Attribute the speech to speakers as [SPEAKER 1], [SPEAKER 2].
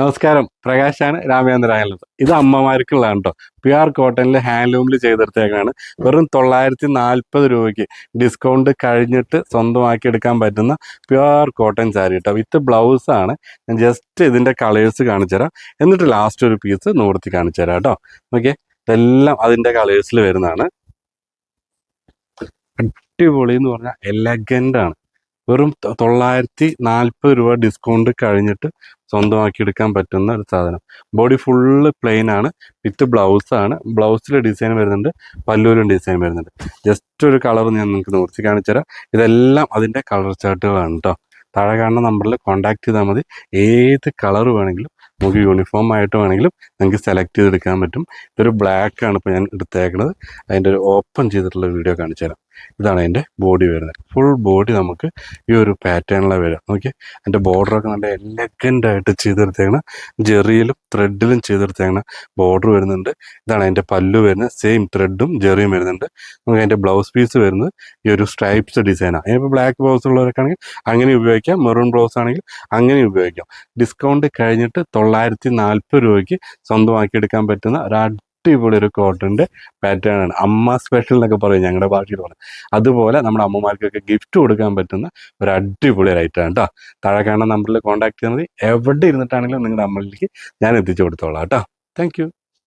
[SPEAKER 1] നമസ്കാരം. പ്രകാശാണ് രാമചന്ദ്രായനത് ഇത് അമ്മമാർക്കുള്ളതാണ് കേട്ടോ പി ആർ കോട്ടണിൽ ഹാൻഡ്ലൂമിൽ ചെയ്തെടുത്തേക്കാണ്. വെറും തൊള്ളായിരത്തി നാൽപ്പത് രൂപയ്ക്ക് ഡിസ്കൗണ്ട് കഴിഞ്ഞിട്ട് സ്വന്തമാക്കി എടുക്കാൻ പറ്റുന്ന പ്യുവർ കോട്ടൺ സാരി കേട്ടോ വിത്ത് ബ്ലൗസാണ് ഞാൻ ജസ്റ്റ് ഇതിന്റെ കളേഴ്സ് കാണിച്ചു തരാം. എന്നിട്ട് ലാസ്റ്റ് ഒരു പീസ് നൂർത്തി കാണിച്ചു തരാം കേട്ടോ ഓക്കെ ഇതെല്ലാം അതിന്റെ കളേഴ്സിൽ വരുന്നതാണ്. അടിപൊളി എന്ന് പറഞ്ഞാൽ എലഗന്റ് ആണ്. വെറും തൊള്ളായിരത്തി നാൽപ്പത് രൂപ ഡിസ്കൗണ്ട് കഴിഞ്ഞിട്ട് സ്വന്തമാക്കി എടുക്കാൻ പറ്റുന്ന ഒരു സാധനം. ബോഡി ഫുള്ള് പ്ലെയിൻ ആണ്. വിത്ത് ബ്ലൗസാണ് ബ്ലൗസിൽ ഡിസൈൻ വരുന്നുണ്ട്. പല്ലൂരും ഡിസൈൻ വരുന്നുണ്ട്. ജസ്റ്റ് ഒരു കളർ ഞാൻ നിങ്ങൾക്ക് നോക്കി കാണിച്ചു തരാം ഇതെല്ലാം അതിന്റെ കളർ ചാർട്ടുകളാണ് കേട്ടോ താഴെ കാണുന്ന നമ്പറിൽ കോൺടാക്ട് ചെയ്താൽ മതി. ഏത് കളർ വേണമെങ്കിലും നമുക്ക് യൂണിഫോം ആയിട്ട് വേണമെങ്കിലും നിങ്ങൾക്ക് സെലക്ട് ചെയ്തെടുക്കാൻ പറ്റും. ഇതൊരു ബ്ലാക്ക് ആണ് ഇപ്പോൾ ഞാൻ എടുത്തേക്കുന്നത് അതിന്റെ ഒരു ഓപ്പൺ ചെയ്തിട്ടുള്ള വീഡിയോ കാണിച്ചു തരാം ഇതാണ് അതിന്റെ ബോഡി വരുന്നത്. ഫുൾ ബോഡി നമുക്ക് ഈ ഒരു പാറ്റേണിലാണ് വരിക. നോക്കി അതിന്റെ ബോർഡറൊക്കെ നല്ല എലഗന്റ് ആയിട്ട് ചെയ്തെടുത്തേക്കണം. ജെറിയിലും ത്രെഡിലും ചെയ്തെടുത്തേക്കണം ബോർഡർ വരുന്നുണ്ട്. ഇതാണ് അതിന്റെ പല്ലു വരുന്നത്. സെയിം ത്രെഡും ജെറിയും വരുന്നുണ്ട്. നമുക്ക് അതിന്റെ ബ്ലൗസ് പീസ് വരുന്നത് ഈ ഒരു സ്ട്രൈപ്സ് ഡിസൈനാണ് അതിനിപ്പോൾ ബ്ലാക്ക് ബ്ലൗസ് ഉള്ളവരൊക്കെ ആണെങ്കിൽ അങ്ങനെ ഉപയോഗിക്കാം. മെറൂൺ ബ്ലൗസ് ആണെങ്കിൽ അങ്ങനെ ഉപയോഗിക്കാം. ഡിസ്കൗണ്ട് കഴിഞ്ഞിട്ട് തൊള്ളായിരത്തി നാൽപ്പത് രൂപയ്ക്ക് സ്വന്തമാക്കിയെടുക്കാൻ പറ്റുന്ന ഒരു അടിപൊളി ഒരു കോട്ടന്റെ പാറ്റേൺ ആണ്. അമ്മ സ്പെഷ്യൽ എന്നൊക്കെ പറയും ഞങ്ങളുടെ ഭാഷയിൽ പറയും അതുപോലെ നമ്മുടെ അമ്മമാർക്കൊക്കെ ഗിഫ്റ്റ് കൊടുക്കാൻ പറ്റുന്ന ഒരു അടിപൊളി റൈറ്റ് ഐറ്റം ആണ് കേട്ടോ താഴെ കാണുന്ന നമ്പറിൽ കോൺടാക്ട് ചെയ്താൽ മതി. എവിടെ ഇരുന്നിട്ടാണെങ്കിലും നിങ്ങളുടെ അമ്മയിലേക്ക് ഞാൻ എത്തിച്ചു കൊടുത്തോളാം കേട്ടോ താങ്ക്